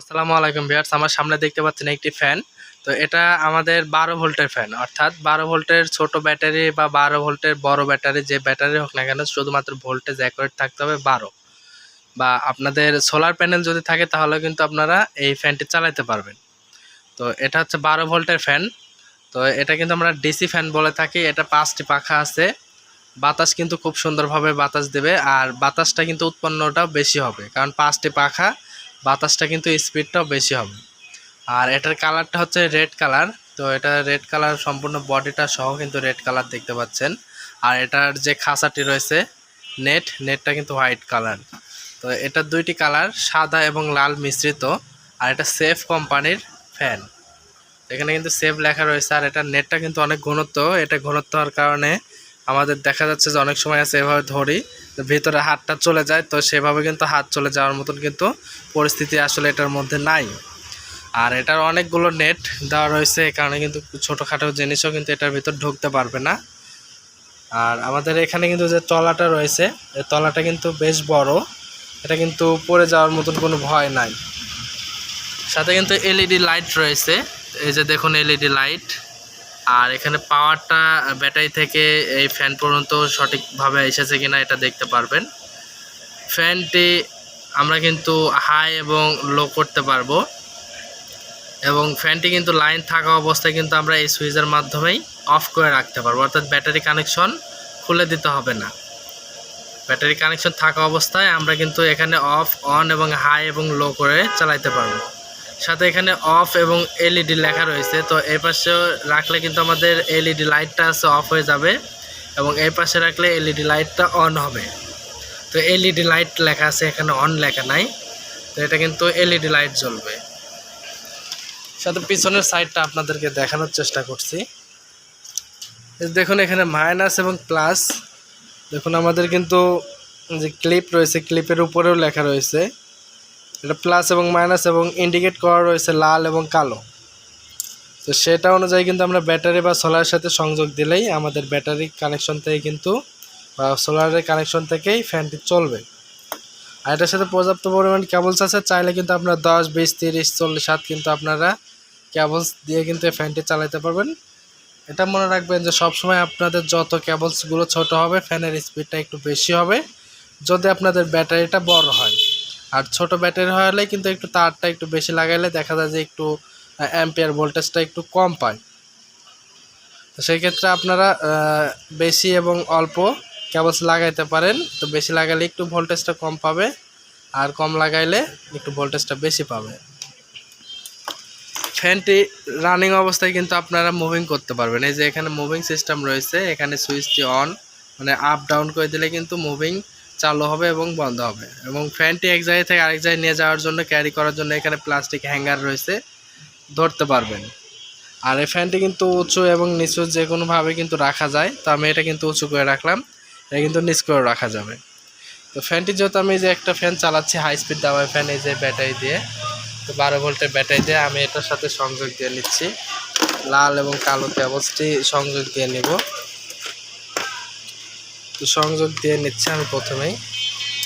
আসসালামু আলাইকুম ভিউয়ার্স, আমার সামনে দেখতে পাচ্ছেন একটি ফ্যান। তো এটা আমাদের বারো ভোল্টের ফ্যান, অর্থাৎ বারো ভোল্টের ছোট ব্যাটারি বা বারো ভোল্টের বড় ব্যাটারি, যে ব্যাটারি হোক না কেন, শুধুমাত্র ভোল্টেজ অ্যাকুরেট থাকতে হবে বারো। বা আপনাদের সোলার প্যানেল যদি থাকে, তাহলে কিন্তু আপনারা এই ফ্যানটি চালাতে পারবেন। তো এটা হচ্ছে বারো ভোল্টের ফ্যান। তো এটা কিন্তু আমরা ডিসি ফ্যান বলে থাকি, এটা পাঁচটি পাখা আছে। বাতাস কিন্তু খুব সুন্দরভাবে বাতাস দেবে, আর বাতাসটা কিন্তু উৎপন্নটাও বেশি হবে, কারণ পাঁচটি পাখা বাতাসটা কিন্তু স্পিডটাও বেশি হবে। আর এটার কালারটা হচ্ছে রেড কালার তো এটা রেড কালার সম্পূর্ণ বডিটা সহ কিন্তু রেড কালার দেখতে পাচ্ছেন। আর এটার যে খাঁচাটি রয়েছে নেট নেটটা কিন্তু হোয়াইট কালার তো এটার দুইটি কালার সাদা এবং লাল মিশ্রিত, আর এটা সেফ কোম্পানির ফ্যান এখানে কিন্তু সেফ লেখা রয়েছে, আর এটার নেটটা কিন্তু অনেক ঘনত্ব, এটা ঘনত্ব হওয়ার কারণে আমাদের দেখা যাচ্ছে যে অনেক সময় আছে এভাবে ধরি ভিতরে হাতটা চলে যায়, তো সেভাবে কিন্তু হাত চলে যাওয়ার মতন কিন্তু পরিস্থিতি আসলে এটার মধ্যে নাই। আর এটার অনেকগুলো নেট দেওয়া রয়েছে এই কারণে কিন্তু ছোটোখাটো জিনিসও কিন্তু এটার ভিতর ঢুকতে পারবে না। আর আমাদের এখানে কিন্তু যে তলাটা রয়েছে এই তলাটা কিন্তু বেশ বড়, এটা কিন্তু পড়ে যাওয়ার মতন কোনো ভয় নাই। সাথে কিন্তু এলইডি লাইট রয়েছে, এই যে দেখুন এলইডি লাইট। আর এখানে পাওয়ারটা ব্যাটারি থেকে এই ফ্যান পর্যন্ত সঠিকভাবে এসেছে কিনা এটা দেখতে পারবেন। ফ্যানটি আমরা কিন্তু হাই এবং লো করতে পারব। এবং ফ্যানটি কিন্তু লাইন থাকা অবস্থায় কিন্তু আমরা এই সুইচের মাধ্যমেই অফ করে রাখতে পারব। অর্থাৎ ব্যাটারি কানেকশন খুলে দিতে হবে না। ব্যাটারি কানেকশন থাকা অবস্থায় আমরা কিন্তু এখানে অফ অন এবং হাই এবং লো করে চালাইতে পারব। সাথে এখানে অফ এবং এলইডি লেখা রয়েছে। তো এই পাশে রাখলে কিন্তু আমাদের এলইডি লাইটটা আছে অফ হয়ে যাবে এবং এই পাশে রাখলে এলইডি লাইটটা অন হবে। তো এলইডি লাইট লেখা আছে, এখানে অন লেখা নাই। তো এটা কিন্তু এলইডি লাইট জ্বলবে। সাথে পিছনের সাইডটা আপনাদেরকে দেখানোর চেষ্টা করছি। দেখুন, এখানে মাইনাস এবং প্লাস দেখুন, আমাদের কিন্তু যে ক্লিপ রয়েছে ক্লিপের উপরেও লেখা রয়েছে। এটা প্লাস এবং মাইনাস এবং ইন্ডিকেট করা রয়েছে লাল এবং কালো। তো সেটা অনুযায়ী কিন্তু আমরা ব্যাটারি বা সোলারের সাথে সংযোগ দিলেই আমাদের ব্যাটারি কানেকশন থেকে কিন্তু বা সোলারের কানেকশন থেকেই ফ্যানটি চলবে। আর এটার সাথে পর্যাপ্ত পরিমাণ কেবলস আছে, চাইলে কিন্তু আপনার দশ, বিশ, তিরিশ, চল্লিশ হাত কিন্তু আপনারা কেবলস দিয়ে কিন্তু এই ফ্যানটি চালাতে পারবেন। এটা মনে রাখবেন যে সবসময় আপনাদের যত কেবলসগুলো ছোট হবে ফ্যানের স্পিডটা একটু বেশি হবে। যদি আপনাদের ব্যাটারিটা বড় হয় আর ছোট ব্যাটারি হলে কিন্তু একটু তারটা একটু বেশি লাগাইলে দেখা যায় যে একটু অ্যাম্পিয়ার ভোল্টেজটা একটু কম পায়। তো সেই ক্ষেত্রে আপনারা বেশি এবং অল্প কেবলস লাগাইতে পারেন। তো বেশি লাগালে একটু ভোল্টেজটা কম পাবে, আর কম লাগাইলে একটু ভোল্টেজটা বেশি পাবে। ফ্যানটি রানিং অবস্থায় কিন্তু আপনারা মুভিং করতে পারবেন। এই যে এখানে মুভিং সিস্টেম রয়েছে, এখানে সুইচটি অন মানে আপ ডাউন করে দিলে কিন্তু মুভিং চালু হবে এবং বন্ধ হবে। এবং ফ্যানটি এক জায়গা থেকে আরেক জায়গায় নিয়ে যাওয়ার জন্য ক্যারি করার জন্য এখানে প্লাস্টিক হ্যাঙ্গার রয়েছে। ধরতে পারবেন। আর এই ফ্যানটি কিন্তু উঁচু এবং নিচু যে কোনোভাবে কিন্তু রাখা যায়, তো আমি এটা কিন্তু উঁচু করে রাখলাম। এটা কিন্তু নিচ করে রাখা যাবে। তো ফ্যানটি যেহেতু আমি যে একটা ফ্যান চালাচ্ছি হাই স্পিড দাবায় ফ্যান এই যে ব্যাটারি দিয়ে, তো বারো ভোল্টের ব্যাটারি দিয়ে আমি এটার সাথে সংযোগ দিয়ে নিচ্ছি। লাল এবং কালো কেবলসটি সংযোগ দিয়ে নেব। সংযোগ দিয়ে নিচ্ছি আমি প্রথমেই।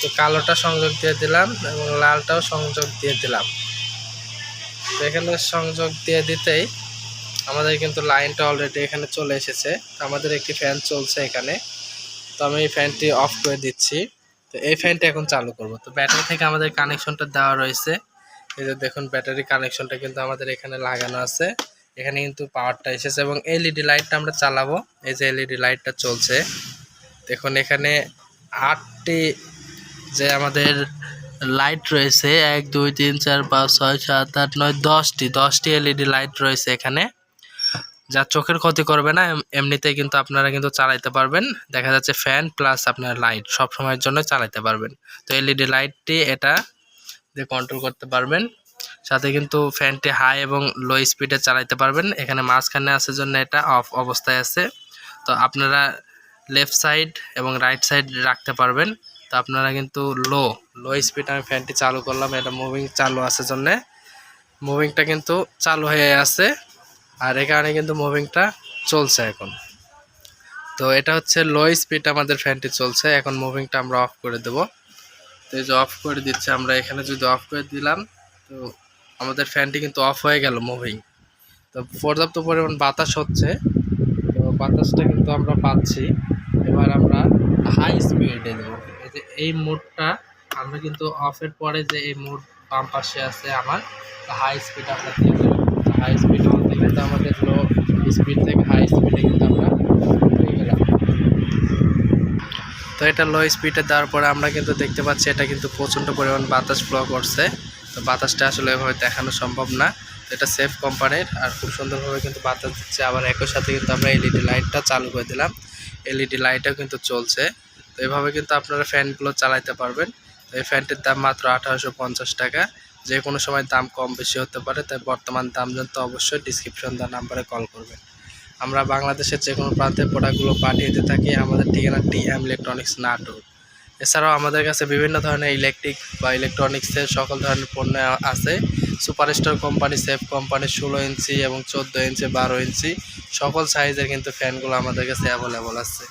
তো কালোটা সংযোগ দিয়ে দিলাম এবং লালটাও সংযোগ দিয়ে দিলাম। তো এখানে সংযোগ দিয়ে দিতেই আমাদের কিন্তু লাইনটা অলরেডি এখানে চলে এসেছে। আমাদের একটি ফ্যান চলছে এখানে। তো আমি এই ফ্যানটি অফ করে দিচ্ছি। তো এই ফ্যানটা এখন চালু করব। তো ব্যাটারি থেকে আমাদের কানেকশনটা দেওয়া রয়েছে। এই যে দেখুন ব্যাটারি কানেকশনটা কিন্তু আমাদের এখানে লাগানো আছে। এখানে কিন্তু পাওয়ারটা এসেছে এবং এলইডি লাইটটা আমরা চালাবো। এই যে এলইডি লাইটটা চলছে। দেখুন, এখানে আটটি যে আমাদের লাইট রয়েছে, এক, দুই, তিন, চার, পাঁচ, ছয়, সাত, আট, নয়, দশটি দশটি এলইডি লাইট রয়েছে এখানে। যা চোখের ক্ষতি করবে না এমনিতে কিন্তু আপনারা কিন্তু চালাইতে পারবেন। দেখা যাচ্ছে ফ্যান প্লাস আপনার লাইট সব সময়ের জন্য চালাইতে পারবেন। তো এলইডি লাইটটি এটা দিয়ে কন্ট্রোল করতে পারবেন। সাথে কিন্তু ফ্যানটি হাই এবং লো স্পিডে চালাইতে পারবেন। এখানে মাঝখানে আছে জন্য এটা অফ অবস্থায় আছে। তো আপনারা লেফট সাইড এবং রাইট সাইড রাখতে পারবেন। তো আপনারা কিন্তু লো লো স্পিড আমি ফ্যানটি চালু করলাম, এটা মুভিং চালু আছে জন্যে। মুভিংটা কিন্তু চালু হয়ে আছে আর কারণে কিন্তু মুভিংটা চলছে এখন। তো এটা হচ্ছে লো স্পিড আমাদের ফ্যানটি চলছে, এখন মুভিংটা আমরা অফ করে দেব। তো এই যে অফ করে দিচ্ছে আমরা, এখানে যদি অফ করে দিলাম, তো আমাদের ফ্যানটি কিন্তু অফ হয়ে গেল মুভিং তো পর্যাপ্ত পরিমাণ বাতাস হচ্ছে, তো বাতাসটা কিন্তু আমরা পাচ্ছি। এবার আমরা হাই স্পিডে দেবো এই যে এই মোডটা, আমরা কিন্তু অফের পরে যে এই মোড বাম পাশে আছে আমার হাই স্পিড আমরা দিয়ে দেবো হাই স্পিড অন দিলে তো আমাদের লো স্পিড থেকে হাই স্পিডে কিন্তু আমরা তো এটা লো স্পিডে দেওয়ার পরে আমরা কিন্তু দেখতে পাচ্ছি এটা কিন্তু প্রচণ্ড পরিমাণ বাতাস ফ্লো করছে। তো বাতাসটা আসলে এভাবে দেখানো সম্ভব না। এটা সেফ কোম্পানির আর খুব সুন্দরভাবে কিন্তু বাতাস দিচ্ছে। আবার একই সাথে কিন্তু আমরা এলইডি লাইটটা চালু করে দিলাম। এলইডি লাইটও কিন্তু চলছে। তো এভাবে কিন্তু আপনারা ফ্যানগুলো চালাইতে পারবেন। তো এই ফ্যানটির দাম মাত্র আঠারোশো পঞ্চাশ টাকা। যে কোনো সময় দাম কম বেশি হতে পারে, তাই বর্তমান দাম জানতে অবশ্যই ডিসক্রিপশন দেওয়ার নাম্বারে কল করবেন। আমরা বাংলাদেশের যে কোনো প্রান্তে প্রোডাক্টগুলো পাঠিয়ে দিয়ে থাকি। আমাদের ঠিকানা টি এম ইলেকট্রনিক্স নাটোর। এছাড়াও আমাদের কাছে বিভিন্ন ধরনের ইলেকট্রিক বা ইলেকট্রনিক্সের সকল ধরনের পণ্য আছে। সুপারস্টার কোম্পানি, সেফ কোম্পানি, ষোলো ইঞ্চি এবং চোদ্দ ইঞ্চি, বারো ইঞ্চি, সকল সাইজের কিন্তু ফ্যানগুলো আমাদের কাছে অ্যাভেলেবল আছে।